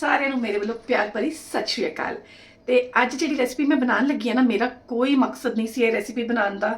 ਸਾਰਿਆਂ ਨੂੰ ਮੇਰੇ ਵੱਲੋਂ ਪਿਆਰ ਭਰੀ ਸਤਿ ਸ਼੍ਰੀ ਅਕਾਲ। ਤੇ ਅੱਜ ਜਿਹੜੀ ਰੈਸਿਪੀ ਮੈਂ ਬਣਾਉਣ ਲੱਗੀ ਹਾਂ ਨਾ, ਮੇਰਾ ਕੋਈ ਮਕਸਦ ਨਹੀਂ ਸੀ ਇਹ ਰੈਸਿਪੀ ਬਣਾਉਣ ਦਾ।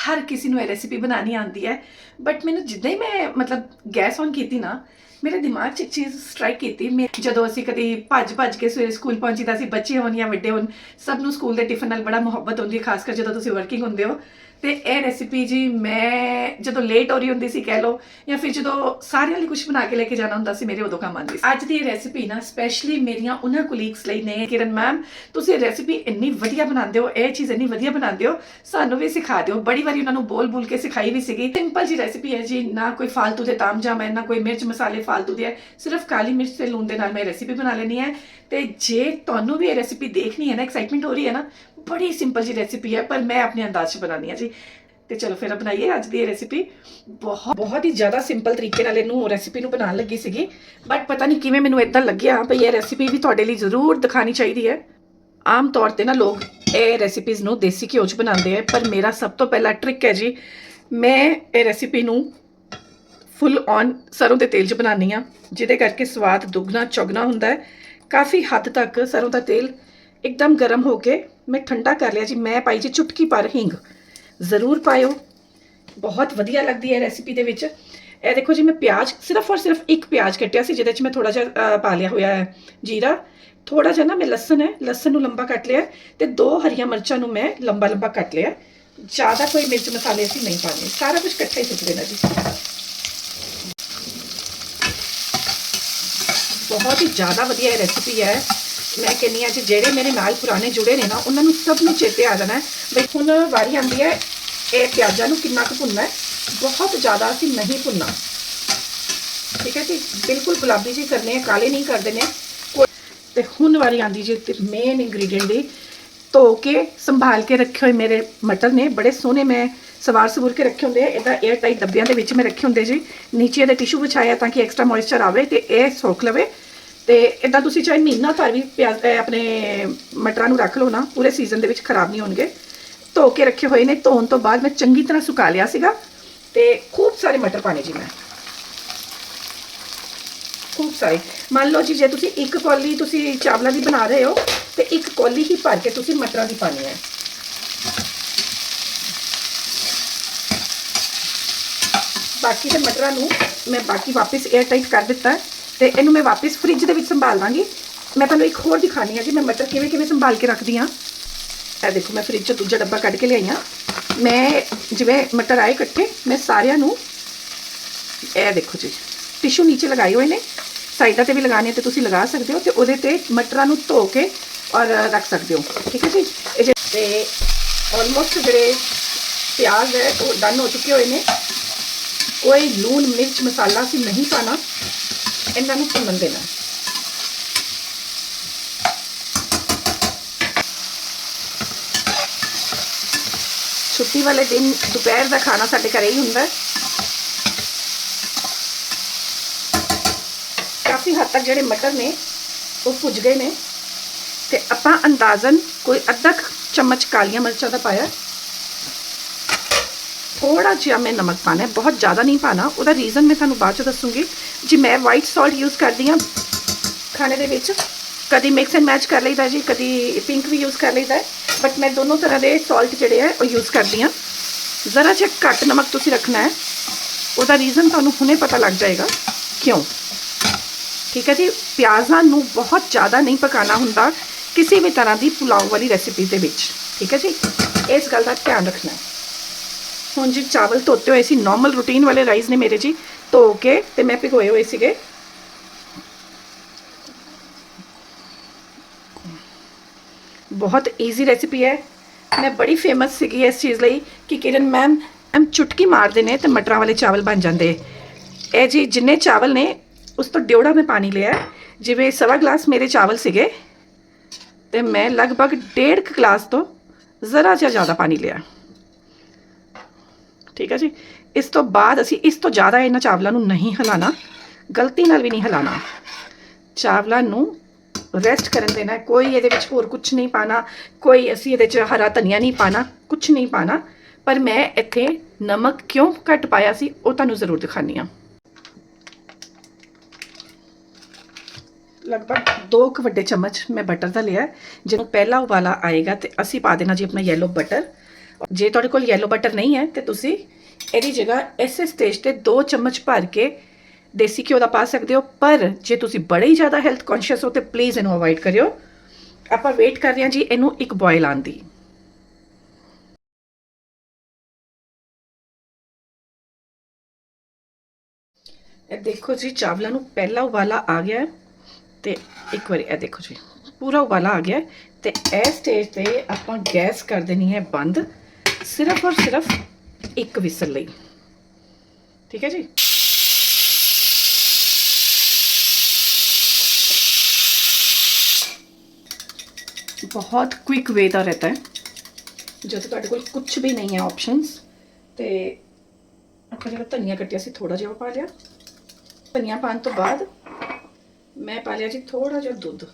ਹਰ ਕਿਸੇ ਨੂੰ ਇਹ ਰੈਸਿਪੀ ਬਣਾਉਣੀ ਆਉਂਦੀ ਹੈ। ਬਟ ਮੈਨੂੰ ਜਿੱਦਾਂ ਹੀ ਮੈਂ ਮਤਲਬ ਗੈਸ ਔਨ ਕੀਤੀ ਨਾ, ਮੇਰੇ ਦਿਮਾਗ 'ਚ ਇੱਕ ਚੀਜ਼ ਸਟ੍ਰਾਈਕ ਕੀਤੀ। ਮੈਂ ਜਦੋਂ ਅਸੀਂ ਕਦੀ ਭੱਜ ਭੱਜ ਕੇ ਸਵੇਰੇ ਸਕੂਲ ਪਹੁੰਚੀਦਾ ਸੀ, ਬੱਚੇ ਹੋਣ ਜਾਂ ਵੱਡੇ ਹੋਣ, ਸਭ ਨੂੰ ਸਕੂਲ ਦੇ ਟਿਫਨ ਨਾਲ ਬੜਾ ਮੁਹੱਬਤ ਹੁੰਦੀ ਹੈ, ਖਾਸ ਕਰ ਜਦੋਂ ਤੁਸੀਂ ਵਰਕਿੰਗ ਹੁੰਦੇ ਹੋ। ਤੇ ਇਹ ਰੈਸਿਪੀ ਜੀ ਮੈਂ ਜਦੋਂ ਲੇਟ ਹੋ ਰਹੀ ਹੁੰਦੀ ਸੀ ਕਹਿ ਲਓ, ਜਾਂ ਫਿਰ ਜਦੋਂ ਸਾਰਿਆਂ ਲਈ ਕੁਝ ਬਣਾ ਕੇ ਲੈ ਕੇ ਜਾਣਾ ਹੁੰਦਾ ਸੀ, ਮੇਰੇ ਉਦੋਂ ਕੰਮ ਆਉਂਦੀ ਸੀ। ਅੱਜ ਦੀ ਰੈਸਪੀ ਨਾ ਸਪੈਸ਼ਲੀ ਮੇਰੀਆਂ ਉਹਨਾਂ ਕੁਲੀਗਸ ਲਈ ਨੇ, ਕਿਰਨ ਮੈਮ ਤੁਸੀਂ ਰੈਸਪੀ ਇੰਨੀ ਵਧੀਆ ਬਣਾਉਂਦੇ ਹੋ, ਇਹ ਚੀਜ਼ ਇੰਨੀ ਵਧੀਆ ਬਣਾਉਂਦੇ ਹੋ, ਸਾਨੂੰ ਵੀ ਸਿਖਾ ਦਿਓ। ਬੜੀ ਵਾਰੀ ਉਹਨਾਂ ਨੂੰ ਬੋਲ ਬੋਲ ਕੇ ਸਿਖਾਈ ਵੀ ਸੀਗੀ। ਸਿੰਪਲ ਜੀ ਰੈਸਪੀ ਹੈ ਜੀ, ਨਾ ਕੋਈ ਫਾਲਤੂ ਦੇ ਤਾਮ ਤਾਮਜਾਮ ਹੈ, ਨਾ ਕੋਈ ਮਿਰਚ ਮਸਾਲੇ ਫਾਲਤੂ ਦੇ ਹੈ, ਸਿਰਫ ਕਾਲੀ ਮਿਰਚ ਤੇ ਲੂਣ ਦੇ ਨਾਲ ਮੈਂ ਰੈਸਪੀ ਬਣਾ ਲੈਣੀ ਹੈ। ਤੇ ਜੇ ਤੁਹਾਨੂੰ ਵੀ ਇਹ ਰੈਸਪੀ ਦੇਖਣੀ ਹੈ ਨਾ ਐਕਸਾਈਟਮੈਂਟ ਹੋ ਰਹੀ ਹੈ ਨਾ ਬੜੀ ਸਿੰਪਲ ਜੀ ਰੈਸਿਪੀ ਹੈ, ਪਰ ਮੈਂ ਆਪਣੇ ਅੰਦਾਜ਼ 'ਚ ਬਣਾਉਣੀ ਹੈ ਜੀ। ਤੇ ਚਲੋ ਫਿਰ ਬਣਾਈਏ ਅੱਜ ਦੀ ਇਹ ਰੈਸਿਪੀ ਬਹੁਤ ਬਹੁਤ ਹੀ ਜ਼ਿਆਦਾ ਸਿੰਪਲ ਤਰੀਕੇ ਨਾਲ ਇਹਨੂੰ ਰੈਸਿਪੀ ਨੂੰ ਬਣਾਉਣ ਲੱਗੀ ਸੀਗੀ। ਬਟ ਪਤਾ ਨਹੀਂ ਕਿਵੇਂ ਮੈਨੂੰ ਇਦਾਂ ਲੱਗਿਆ ਭਈ ਇਹ ਰੈਸਿਪੀ ਵੀ ਤੁਹਾਡੇ ਲਈ ਜ਼ਰੂਰ ਦਿਖਾਣੀ ਚਾਹੀਦੀ ਹੈ। ਆਮ ਤੌਰ ਤੇ ਨਾ ਲੋਕ ਇਹ ਰੈਸਿਪੀਜ਼ ਨੂੰ ਦੇਸੀ ਘਿਓ 'ਚ ਬਣਾਉਂਦੇ ਆ, ਪਰ ਮੇਰਾ ਸਭ ਤੋਂ ਪਹਿਲਾ ਟ੍ਰਿਕ ਹੈ ਜੀ, ਮੈਂ ਇਹ ਰੈਸਿਪੀ ਨੂੰ ਫੁੱਲ ਔਨ ਸਰੋਂ ਦੇ ਤੇਲ 'ਚ ਬਣਾਉਂਦੀ ਆ ਜਿਹਦੇ ਕਰਕੇ ਸਵਾਦ ਦੁੱਗਣਾ ਚੌਗਣਾ ਹੁੰਦਾ ਹੈ। ਕਾਫੀ ਹੱਦ ਤੱਕ ਸਰੋਂ ਦਾ ਤੇਲ ਇੱਕਦਮ ਗਰਮ ਹੋ ਕੇ ਮੈਂ ਠੰਡਾ ਕਰ ਲਿਆ ਜੀ, ਮੈਂ ਪਾਈ ਜੀ ਚੁਟਕੀ ਪਰ ਹਿੰਗ। ਜ਼ਰੂਰ ਪਾਇਓ। ਬਹੁਤ ਵਧੀਆ ਲੱਗਦੀ ਹੈ ਰੈਸਿਪੀ ਦੇ ਵਿੱਚ। ਇਹ ਦੇਖੋ ਜੀ, ਮੈਂ ਪਿਆਜ਼ ਸਿਰਫ ਔਰ ਸਿਰਫ ਇੱਕ ਪਿਆਜ਼ ਕੱਟਿਆ ਸੀ, ਜਿਹਦੇ 'ਚ ਮੈਂ ਥੋੜਾ ਜਿਹਾ ਪਾ ਲਿਆ ਹੋਇਆ ਹੈ ਜੀਰਾ। ਥੋੜਾ ਜਿਹਾ ਨਾ ਮੈਂ ਲਸਣ ਹੈ, ਲਸਣ ਨੂੰ ਲੰਬਾ ਕੱਟ ਲਿਆ ਤੇ ਦੋ ਹਰੀਆਂ ਮਿਰਚਾਂ ਨੂੰ ਮੈਂ ਲੰਬਾ ਲੰਬਾ ਕੱਟ ਲਿਆ ਜ਼ਿਆਦਾ ਕੋਈ ਮਿਰਚ ਮਸਾਲੇ ਅਸੀਂ ਨਹੀਂ ਪਾਣੇ ਸਾਰਾ ਕੁਝ ਇਕੱਠਾ ਹੀ ਸੁੱਟ ਦੇਣਾ ਜੀ। ਬਹੁਤ ਹੀ ਜ਼ਿਆਦਾ ਵਧੀਆ ਰੈਸਿਪੀ ਹੈ। ਮੈਂ ਕਹਿੰਨੀ ਆ ਜੀ ਜਿਹੜੇ ਮੇਰੇ ਨਾਲ ਪੁਰਾਣੇ ਜੁੜੇ ਨੇ ਨਾ ਉਹਨਾਂ ਨੂੰ ਸਭ ਨੂੰ ਚੇਤੇ ਆ ਜਾਣਾ ਹੈ ਬਈ ਹੁਣ ਵਾਰੀ ਆਉਂਦੀ ਹੈ ਇਹ ਪਿਆਜ਼ਾਂ ਨੂੰ ਕਿੰਨਾ ਕੁ ਭੁੰਨਣਾ ਹੈ ਬਹੁਤ ਜ਼ਿਆਦਾ ਅਸੀਂ ਨਹੀਂ ਭੁੰਨਣਾ ਠੀਕ ਹੈ ਜੀ ਬਿਲਕੁਲ ਗੁਲਾਬੀ ਜੀ ਕਰਨੇ ਆ ਕਾਲੇ ਨਹੀਂ ਕਰਦੇ ਨੇ ਤੇ ਹੁਣ ਵਾਰੀ ਆਂਦੀ ਜੀ ਤੇ ਮੇਨ ਇੰਗਰੀਡੀਐਂਟ ਦੀ ਧੋ ਕੇ ਸੰਭਾਲ ਕੇ ਰੱਖੇ ਹੋਏ ਮੇਰੇ ਮਟਰ ਨੇ ਬੜੇ ਸੋਹਣੇ ਮੈਂ ਸਵਾਰ ਸਬੂਰ ਕੇ ਰੱਖੇ ਹੁੰਦੇ ਆ ਇਹਦਾ 에ਅਰ ਟਾਈਟ ਡੱਬਿਆਂ ਦੇ ਵਿੱਚ ਮੈਂ ਰੱਖੇ ਹੁੰਦੇ ਜੀ ਨੀਚੇ ਇਹਦੇ ਟਿਸ਼ੂ ਵਿਛਾਇਆ ਤਾਂ ਕਿ ਐਕਸਟਰਾ ਮੋਇਸਚਰ ਆਵੇ ਤੇ ਇਹ ਸੋਖ ਲਵੇ ਤੇ ਇਦਾਂ ਤੁਸੀਂ ਚਾਹੇ ਮਹੀਨਾ ਭਰ ਵੀ ਪਿਆਜ਼ ਆਪਣੇ ਮਟਰਾਂ ਨੂੰ ਰੱਖ ਲਓ ਨਾ, ਪੂਰੇ ਸੀਜ਼ਨ ਦੇ ਵਿੱਚ ਖਰਾਬ ਨਹੀਂ ਹੋਣਗੇ। ਧੋ ਕੇ ਰੱਖੇ ਹੋਏ ਨੇ, ਧੋਣ ਤੋਂ ਬਾਅਦ ਮੈਂ ਚੰਗੀ ਤਰ੍ਹਾਂ ਸੁਕਾ ਲਿਆ ਸੀਗਾ ਤੇ ਖੂਬ ਸਾਰੇ ਮਟਰ ਪਾਣੇ ਜੀ ਮੈਂ। ਖੂਬ ਸਾਰੇ। ਮੰਨ ਲਓ ਜੀ, ਜੇ ਤੁਸੀਂ ਇੱਕ ਕੌਲੀ ਤੁਸੀਂ ਚਾਵਲਾਂ ਦੀ ਬਣਾ ਰਹੇ ਹੋ, ਤੇ ਇੱਕ ਕੌਲੀ ਹੀ ਭਰ ਕੇ ਤੁਸੀਂ ਮਟਰਾਂ ਦੀ ਪਾਣੀ ਹੈ। ਬਾਕੀ ਦੇ ਮਟਰਾਂ ਨੂੰ ਮੈਂ ਬਾਕੀ ਵਾਪਸ 에ਅਰ ਟਾਈਟ ਕਰ ਦਿੱਤਾ ਤੇ ਇਹਨੂੰ ਮੈਂ ਵਾਪਸ ਫ੍ਰਿਜ ਦੇ ਵਿੱਚ ਸੰਭਾਲ ਦਾਂਗੀ ਮੈਂ ਤੁਹਾਨੂੰ ਇੱਕ ਹੋਰ ਦਿਖਾਣੀ ਹੈ ਜੀ, ਮੈਂ ਮਟਰ ਕਿਵੇਂ ਕਿਵੇਂ ਸੰਭਾਲ ਕੇ ਰੱਖਦੀ ਹਾਂ ਇਹ ਦੇਖੋ, ਮੈਂ ਫ੍ਰਿਜ ਚੋਂ ਦੂਜਾ ਡੱਬਾ ਕੱਢ ਕੇ ਲਿਆਈ ਹਾਂ ਮੈਂ ਜਿਵੇਂ ਮਟਰ ਆਏ ਇਕੱਠੇ, ਮੈਂ ਸਾਰਿਆਂ ਨੂੰ ਇਹ ਦੇਖੋ ਜੀ ਟਿਸ਼ੂ ਨੀਚੇ ਲਗਾਏ ਹੋਏ ਨੇ। ਸਾਈਡਾਂ ਤੇ ਵੀ ਲਗਾਣੇ ਤੇ ਤੁਸੀਂ ਲਗਾ ਸਕਦੇ ਹੋ ਤੇ ਉਹਦੇ ਤੇ ਮਟਰਾਂ ਨੂੰ ਧੋ ਕੇ ਔਰ ਰੱਖ ਸਕਦੇ ਹੋ। ਠੀਕ ਹੈ ਜੀ? ਇਹ ਜੇ- ਤੇ ਆਲਮੋਸਟ ਜਿਹੜੇ ਪਿਆਜ਼ ਹੈ, ਉਹ ਡਨ ਹੋ ਚੁੱਕੇ ਹੋਏ ਨੇ। ਕੋਈ ਲੂਣ, ਮਿਰਚ, ਮਸਾਲਾ ਸੀ ਨਹੀਂ ਪਾਣਾ ਇਹਨਾਂ ਨੂੰ ਭੁੰਨਣ ਦੇਣਾ ਛੁੱਟੀ ਵਾਲੇ ਦਿਨ ਦੁਪਹਿਰ ਦਾ ਖਾਣਾ ਸਾਡੇ ਘਰੇ ਹੀ ਹੁੰਦਾ ਕਾਫੀ ਹੱਦ ਤੱਕ ਜਿਹੜੇ ਮਟਰ ਨੇ, ਉਹ ਭੁੱਜ ਗਏ ਨੇ। ਤੇ ਆਪਾਂ ਅੰਦਾਜ਼ਨ ਕੋਈ ਅੱਧਾ ਚਮਚ ਕਾਲੀਆਂ ਮਿਰਚਾਂ ਦਾ ਪਾਇਆ ਥੋੜਾ ਜਿਹਾ ਮੈਂ ਨਮਕ ਪਾਣਾ ਹੈ, ਬਹੁਤ ਜ਼ਿਆਦਾ ਨਹੀਂ ਪਾਣਾ ਉਹਦਾ ਰੀਜ਼ਨ ਮੈਂ ਤੁਹਾਨੂੰ ਬਾਅਦ ਚ ਦੱਸੂਗੀ। ਜੀ, ਮੈਂ ਵਾਈਟ ਸਾਲਟ ਯੂਜ਼ ਕਰਦੀ ਹਾਂ ਖਾਣੇ ਦੇ ਵਿੱਚ। ਕਦੀ ਮਿਕਸ ਐਂਡ ਮੈਚ ਕਰ ਲਈਦਾ ਜੀ, ਕਦੀ ਪਿੰਕ ਵੀ ਯੂਜ਼ ਕਰ ਲਈਦਾ ਬਟ ਮੈਂ ਦੋਨੋਂ ਤਰ੍ਹਾਂ ਦੇ ਸਾਲਟ ਜਿਹੜੇ ਆ ਉਹ ਯੂਜ਼ ਕਰਦੀ ਹਾਂ। ਜ਼ਰਾ ਜਿਹਾ ਘੱਟ ਨਮਕ ਤੁਸੀਂ ਰੱਖਣਾ ਹੈ। ਉਹਦਾ ਰੀਜ਼ਨ ਤੁਹਾਨੂੰ ਹੁਣੇ ਪਤਾ ਲੱਗ ਜਾਏਗਾ। ਕਿਉਂ? ਠੀਕ ਹੈ ਜੀ, ਪਿਆਜ਼ਾਂ ਨੂੰ ਬਹੁਤ ਜ਼ਿਆਦਾ ਨਹੀਂ ਪਕਾਉਣਾ ਹੁੰਦਾ ਕਿਸੇ ਵੀ ਤਰ੍ਹਾਂ ਦੀ ਪੁਲਾਓ ਵਾਲੀ ਰੈਸਿਪੀ ਦੇ ਵਿੱਚ। ਠੀਕ ਹੈ ਜੀ, ਇਸ ਗੱਲ ਦਾ ਧਿਆਨ ਰੱਖਣਾ ਹੁਣ ਜੀ, ਚਾਵਲ ਧੋਤੇ ਹੋਏ ਸੀ ਨਾਰਮਲ ਰੂਟੀਨ ਵਾਲੇ ਰਾਈਸ ਨੇ ਮੇਰੇ ਜੀ ਧੋ ਕੇ ਤੇ ਮੈਂ ਭਿਗੋਏ ਹੋਏ ਸੀਗੇ ਬਹੁਤ ਈਜ਼ੀ ਰੈਸਿਪੀ ਹੈ ਮੈਂ ਬੜੀ ਫੇਮਸ ਸੀਗੀ ਇਸ ਚੀਜ਼ ਲਈ ਕਿ ਕਿਰਨ ਮੈਮ ਐਮ ਚੁਟਕੀ ਮਾਰਦੇ ਨੇ ਤੇ ਮਟਰਾਂ ਵਾਲੇ ਚਾਵਲ ਬਣ ਜਾਂਦੇ ਇਹ ਜੀ ਜਿੰਨੇ ਚਾਵਲ ਨੇ ਉਸ ਤੋਂ ਡਿਉੜਾ ਮੈਂ ਪਾਣੀ ਲਿਆ ਜਿਵੇਂ ਸਵਾ ਗਲਾਸ ਮੇਰੇ ਚਾਵਲ ਸੀਗੇ ਤੇ ਮੈਂ ਲਗਭਗ ਡੇਢ ਕੁ ਗਲਾਸ ਤੋਂ ਜ਼ਰਾ ਜਿਹਾ ਜ਼ਿਆਦਾ ਪਾਣੀ ਲਿਆ ਠੀਕ ਹੈ ਜੀ? ਇਸ ਤੋਂ ਬਾਅਦ ਅਸੀਂ ਇਸ ਤੋਂ ਜ਼ਿਆਦਾ ਇਹਨਾਂ ਚਾਵਲਾਂ ਨੂੰ ਨਹੀਂ ਹਿਲਾਣਾ ਗਲਤੀ ਨਾਲ ਵੀ ਨਹੀਂ ਹਿਲਾਣਾ ਚਾਵਲਾਂ ਨੂੰ ਰੈਸਟ ਕਰਨ ਦੇਣਾ, ਕੋਈ ਇਹਦੇ ਵਿੱਚ ਹੋਰ ਕੁਝ ਨਹੀਂ ਪਾਣਾ ਕੋਈ ਅਸੀਂ ਇਹਦੇ 'ਚ ਹਰਾ ਧਨੀਆ ਨਹੀਂ ਪਾਣਾ ਕੁਝ ਨਹੀਂ ਪਾਣਾ ਪਰ ਮੈਂ ਇੱਥੇ ਨਮਕ ਕਿਉਂ ਘੱਟ ਪਾਇਆ ਸੀ, ਉਹ ਤੁਹਾਨੂੰ ਜ਼ਰੂਰ ਦਿਖਾਣੀ ਆ ਲਗਭਗ 2 ਕੁ ਵੱਡੇ ਚਮਚ ਮੈਂ ਬਟਰ ਦਾ ਲਿਆ ਜਦੋਂ ਪਹਿਲਾ ਉਬਾਲਾ ਆਏਗਾ ਤੇ ਅਸੀਂ ਪਾ ਦੇਣਾ ਜੀ ਆਪਣਾ ਯੈਲੋ ਬਟਰ ਜੇ ਤੁਹਾਡੇ ਕੋਲ ਯੈਲੋ ਬਟਰ ਨਹੀਂ ਹੈ, ਤੇ ਤੁਸੀਂ ਇਹਦੀ ਜਗ੍ਹਾ ਇਸੇ ਸਟੇਜ ਤੇ 2 ਚਮਚ ਭਰ ਕੇ ਦੇਸੀ ਘਿਓ ਦਾ ਪਾ ਸਕਦੇ ਹੋ। ਪਰ ਜੇ ਤੁਸੀਂ ਬੜੇ ਹੀ ਜ਼ਿਆਦਾ ਹੈਲਥ ਕੌਨਸ਼ੀਅਸ ਹੋ, ਤੇ ਪਲੀਜ਼ ਇਹਨੂੰ ਅਵੋਇਡ ਕਰਿਓ। ਆਪਾਂ ਵੇਟ ਕਰ ਰਹੇ ਹਾਂ ਜੀ ਇਹਨੂੰ ਇੱਕ ਬੋਇਲ ਆਉਣ ਦੀ। ਇਹ ਦੇਖੋ ਜੀ, ਚਾਵਲਾਂ ਨੂੰ ਪਹਿਲਾ ਉਬਾਲਾ ਆ ਗਿਆ ਹੈ, ਤੇ ਇੱਕ ਵਾਰੀ ਇਹ ਦੇਖੋ ਜੀ, ਪੂਰਾ ਉਬਾਲਾ ਆ ਗਿਆ ਹੈ, ਤੇ ਇਸ ਸਟੇਜ ਤੇ ਆਪਾਂ ਗੈਸ ਕਰ ਦੇਣੀ ਹੈ ਬੰਦ। ਸਿਰਫ ਔਰ ਸਿਰਫ ਇੱਕ ਵਿਸਲ ਲਈ ਠੀਕ ਹੈ ਜੀ ਬਹੁਤ ਕੁਇਕ ਵੇ ਦਾ ਰਹਤਾ ਹੈ ਜਦੋਂ ਤੁਹਾਡੇ ਕੋਲ ਕੁਝ ਵੀ ਨਹੀਂ ਹੈ ਆਪਸ਼ਨਸ ਤੇ ਆਪਾਂ ਜਿਹੜਾ ਧਨੀਆ ਕੱਟਿਆ ਸੀ ਥੋੜਾ ਜਿਹਾ ਉਹ ਪਾ ਲਿਆ ਧਨੀਆ ਪਾਉਣ ਤੋਂ ਬਾਅਦ ਮੈਂ ਪਾ ਲਿਆ ਜੀ ਥੋੜਾ ਜਿਹਾ ਦੁੱਧ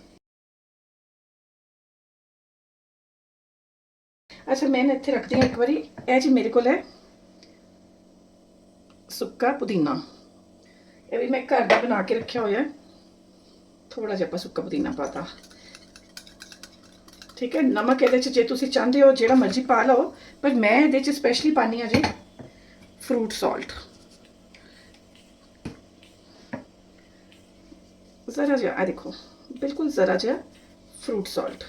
ਅੱਛਾ ਮੈਂ ਨਾ ਇੱਥੇ ਰੱਖਦੀ ਹਾਂ ਇੱਕ ਵਾਰੀ ਇਹ ਜੀ ਮੇਰੇ ਕੋਲ ਹੈ ਸੁੱਕਾ ਪੁਦੀਨਾ ਇਹ ਵੀ ਮੈਂ ਘਰ ਦਾ ਬਣਾ ਕੇ ਰੱਖਿਆ ਹੋਇਆ ਹੈ ਥੋੜਾ ਜਿਹਾ ਆਪਾਂ ਸੁੱਕਾ ਪੁਦੀਨਾ ਪਾਤਾ ਠੀਕ ਹੈ ਨਮਕ ਇਹਦੇ ਚ ਜੇ ਤੁਸੀਂ ਚਾਹੁੰਦੇ ਹੋ ਜਿਹੜਾ ਮਰਜ਼ੀ ਪਾ ਲਓ ਪਰ ਮੈਂ ਇਹਦੇ ਚ ਸਪੈਸ਼ਲੀ ਪਾਣੀ ਆ ਜੀ ਫਰੂਟ ਸਾਲਟ ਜ਼ਰਾ ਜਿਹਾ ਆ ਦੇਖੋ ਬਿਲਕੁਲ ਜ਼ਰਾ ਜਿਹਾ ਫਰੂਟ ਸਾਲਟ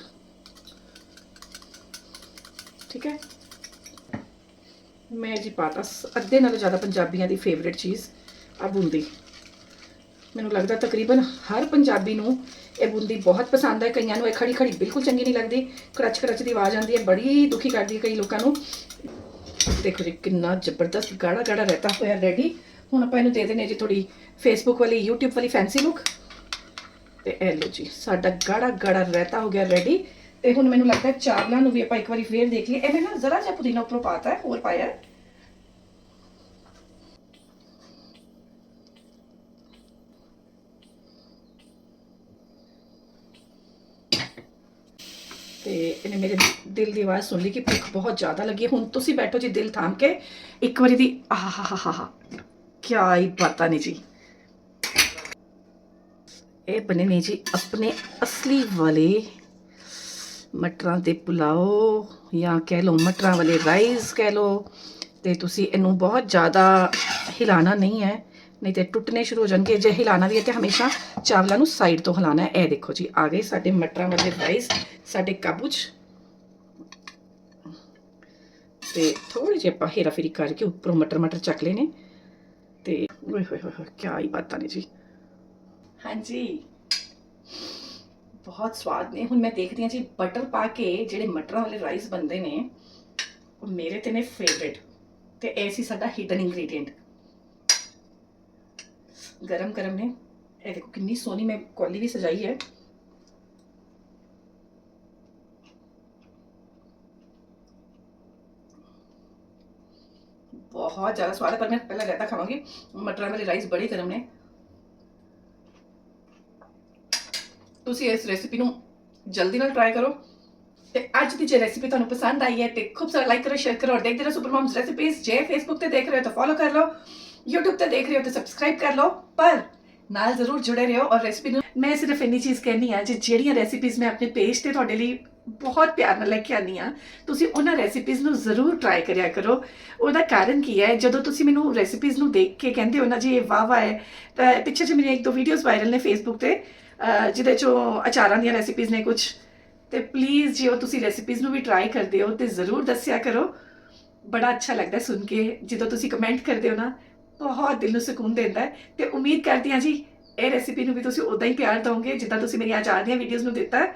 ਠੀਕ ਹੈ? ਮੈਂ ਜੀ ਪਾਤਾ ਸ- ਅੱਧੇ ਨਾਲੋਂ ਜ਼ਿਆਦਾ ਪੰਜਾਬੀਆਂ ਦੀ ਫੇਵਰਿਟ ਚੀਜ਼ ਆ ਬੂੰਦੀ। ਮੈਨੂੰ ਲੱਗਦਾ ਤਕਰੀਬਨ ਹਰ ਪੰਜਾਬੀ ਨੂੰ ਇਹ ਬੂੰਦੀ ਬਹੁਤ ਪਸੰਦ ਹੈ। ਕਈਆਂ ਨੂੰ ਇਹ ਖੜੀ ਖੜੀ ਬਿਲਕੁਲ ਚੰਗੀ ਨਹੀਂ ਲੱਗਦੀ। ਕਰਚ ਕਰਚ ਦੀ ਆਵਾਜ਼ ਆਉਂਦੀ ਹੈ, ਬੜੀ ਦੁਖੀ ਕਰਦੀ ਹੈ ਕਈ ਲੋਕਾਂ ਨੂੰ। ਦੇਖੋ ਜੀ, ਕਿੰਨਾ ਜ਼ਬਰਦਸਤ ਗਾੜਾ ਗਾੜਾ ਰਹਤਾ ਹੋਇਆ ਰੈਡੀ ਹੁਣ ਆਪਾਂ ਇਹਨੂੰ ਦੇ ਦੇਣੇ ਜੀ ਥੋੜੀ ਫੇਸਬੁੱਕ ਵਾਲੀ, YouTube ਵਾਲੀ ਫੈਂਸੀ ਲੁੱਕ ਤੇ ਇਹ ਲਓ ਜੀ, ਸਾਡਾ ਗਾੜਾ ਗਾੜਾ ਰਹਤਾ ਹੋ ਗਿਆ ਰੈਡੀ ਤੇ ਹੁਣ ਮੈਨੂੰ ਲੱਗਦਾ ਹੈ ਚਾਵਲਾਂ ਨੂੰ ਵੀ ਆਪਾਂ ਇੱਕ ਵਾਰੀ ਫੇਰ ਦੇਖ ਲਈਏ। ਇਹਨੇ ਨਾ ਜ਼ਰਾ ਜਿਹਾ ਪੁਦੀਨਾ ਉੱਪਰੋਂ ਪਾਤਾ ਹੈ, ਹੋਰ ਪਾਇਆ ਹੈ। ਤੇ ਇਹਨੇ ਮੇਰੇ ਦਿਲ ਦੀ ਆਵਾਜ਼ ਸੁਣ ਲਈ ਕਿ ਭੁੱਖ ਬਹੁਤ ਜ਼ਿਆਦਾ ਲੱਗੀ ਹੁਣ ਤੁਸੀਂ ਬੈਠੋ ਜੀ ਦਿਲ ਥਾਮ ਕੇ। ਇੱਕ ਵਾਰੀ ਦੀ ਆਹਾਹਾਹਾ ਕੀ ਹੀ ਪਤਾ ਨਹੀਂ ਜੀ। ਇਹ ਬਣੇ ਨੇ ਜੀ ਆਪਣੇ ਅਸਲੀ ਵਾਲੇ ਮਟਰਾਂ 'ਤੇ ਪੁਲਾਓ ਜਾਂ ਕਹਿ ਲਓ ਮਟਰਾਂ ਵਾਲੇ ਰਾਈਸ ਕਹਿ ਲਓ ਤੇ ਤੁਸੀਂ ਇਹਨੂੰ ਬਹੁਤ ਜ਼ਿਆਦਾ ਹਿਲਾਣਾ ਨਹੀਂ ਹੈ, ਨਹੀਂ ਤੇ ਟੁੱਟਨੇ ਸ਼ੁਰੂ ਹੋ ਜਾਣਗੇ। ਜੇ ਹਿਲਾਣਾ ਵੀ ਹੈ ਤੇ ਹਮੇਸ਼ਾ ਚਾਵਲਾਂ ਨੂੰ ਸਾਈਡ ਤੋਂ ਹਿਲਾਣਾ ਹੈ। ਇਹ ਦੇਖੋ ਜੀ, ਆ ਗਏ ਸਾਡੇ ਮਟਰਾਂ ਵਾਲੇ ਰਾਈਸ ਸਾਡੇ ਕਾਬੂ 'ਚ ਤੇ ਥੋੜੀ ਜਿਹੀ ਆਪਾਂ ਹੇਰਾ ਫੇਰੀ ਕਰਕੇ ਉੱਪਰੋਂ ਮਟਰ ਮਟਰ ਚੱਕ ਲਏ ਨੇ। ਤੇ ਓਏ ਹੋਏ ਹੋਏ ਹੋਏ ਕੀ ਹੀ ਬਾਤਾਂ ਨੇ ਜੀ। ਹਾਂਜੀ। ਬਹੁਤ ਸਵਾਦ ਨੇ ਹੁਣ ਮੈਂ ਦੇਖਦੀ ਹਾਂ ਜੀ ਬਟਰ ਪਾ ਕੇ ਜਿਹੜੇ ਮਟਰਾਂ ਵਾਲੇ ਰਾਈਸ ਬਣਦੇ ਨੇ ਉਹ ਮੇਰੇ ਤੇ ਨੇ ਫੇਵਰਿਟ ਤੇ ਇਹ ਸੀ ਸਾਡਾ ਹਿਡਨ ਇੰਗਰੀਡੀਐਂਟ ਗਰਮ ਗਰਮ ਨੇ ਇਹ ਦੇਖੋ ਕਿੰਨੀ ਸੋਹਣੀ ਮੈਂ ਕੌਲੀ ਵੀ ਸਜਾਈ ਹੈ ਬਹੁਤ ਜ਼ਿਆਦਾ ਸਵਾਦ ਹੈ ਪਰ ਮੈਂ ਪਹਿਲਾਂ ਰਹਿਤਾ ਖਾਵਾਂਗੀ ਮਟਰਾਂ ਵਾਲੇ ਰਾਈਸ ਬੜੇ ਗਰਮ ਨੇ ਤੁਸੀਂ ਇਸ ਰੈਸਿਪੀ ਨੂੰ ਜਲਦੀ ਨਾਲ ਟਰਾਈ ਕਰੋ। ਤੇ ਅੱਜ ਦੀ ਜੇ ਰੈਸਿਪੀ ਤੁਹਾਨੂੰ ਪਸੰਦ ਆਈ ਹੈ ਤੇ ਖੂਬ ਸਾਰਾ ਲਾਈਕ ਕਰੋ ਸ਼ੇਅਰ ਕਰੋ ਔਰ ਦੇਖਦੇ ਰਹੋ ਸੁਪਰ ਮਮਸ ਰੈਸਿਪੀਜ਼ ਜੇ ਫੇਸਬੁੱਕ ਤੇ ਦੇਖ ਰਹੇ ਹੋ ਤਾਂ ਫੋਲੋ ਕਰ ਲਓ, YouTube ਤੇ ਦੇਖ ਰਹੇ ਹੋ ਤਾਂ ਸਬਸਕ੍ਰਾਈਬ ਕਰ ਲਓ, ਪਰ ਨਾਲ ਜ਼ਰੂਰ ਜੁੜੇ ਰਹੋ ਔਰ ਰੈਸਿਪੀ ਨੂੰ ਮੈਂ ਸਿਰਫ ਇੰਨੀ ਚੀਜ਼ ਕਹਿਣੀ ਆ ਜੇ, ਜਿਹੜੀਆਂ ਰੈਸਿਪੀਜ਼ ਮੈਂ ਆਪਣੇ ਪੇਜ ਤੇ ਤੁਹਾਡੇ ਲਈ ਬਹੁਤ ਪਿਆਰ ਨਾਲ ਲੈ ਕੇ ਆਨੀ ਆ ਤੁਸੀਂ ਉਹਨਾਂ ਰੈਸਿਪੀਜ਼ ਨੂੰ ਜ਼ਰੂਰ ਟਰਾਈ ਕਰਿਆ ਕਰੋ। ਉਹਦਾ ਕਾਰਨ ਕੀ ਹੈ? ਜਦੋਂ ਤੁਸੀਂ ਮੈਨੂੰ ਰੈਸਿਪੀਜ਼ ਨੂੰ ਦੇਖ ਕੇ ਕਹਿੰਦੇ ਹੋ ਨਾ ਜੀ, ਇਹ ਵਾਹ ਵਾਹ ਹੈ, ਤਾਂ ਪਿੱਛੇ ਜੇ ਮੇਰੀਆਂ ਇੱਕ ਦੋ ਵੀਡੀਓਜ਼ ਵਾਇਰਲ ਨੇ ਫੇਸਬੁੱਕ ਤੇ ਜਿਹਦੇ ਚੋਂ ਅਚਾਰਾਂ ਦੀਆਂ ਰੈਸਿਪੀਜ਼ ਨੇ ਕੁਝ ਤੇ ਪਲੀਜ਼ ਜੇ ਉਹ ਤੁਸੀਂ ਰੈਸਿਪੀਜ਼ ਨੂੰ ਵੀ ਟਰਾਈ ਕਰਦੇ ਹੋ, ਤੇ ਜ਼ਰੂਰ ਦੱਸਿਆ ਕਰੋ। ਬੜਾ ਅੱਛਾ ਲੱਗਦਾ ਸੁਣ ਕੇ। ਜਦੋਂ ਤੁਸੀਂ ਕਮੈਂਟ ਕਰਦੇ ਹੋ ਨਾ, ਬਹੁਤ ਦਿਲ ਨੂੰ ਸਕੂਨ ਦਿੰਦਾ ਹੈ। ਤੇ ਉਮੀਦ ਕਰਦੀ ਹਾਂ ਜੀ, ਇਹ ਰੈਸਿਪੀ ਨੂੰ ਵੀ ਤੁਸੀਂ ਉਦਾਂ ਹੀ ਪਿਆਰ ਦਿਓਗੇ ਜਿੱਦਾਂ ਤੁਸੀਂ ਮੇਰੀਆਂ ਅਚਾਰ ਦੀਆਂ ਵੀਡੀਓਜ਼ ਨੂੰ ਦਿੱਤਾ ਹੈ।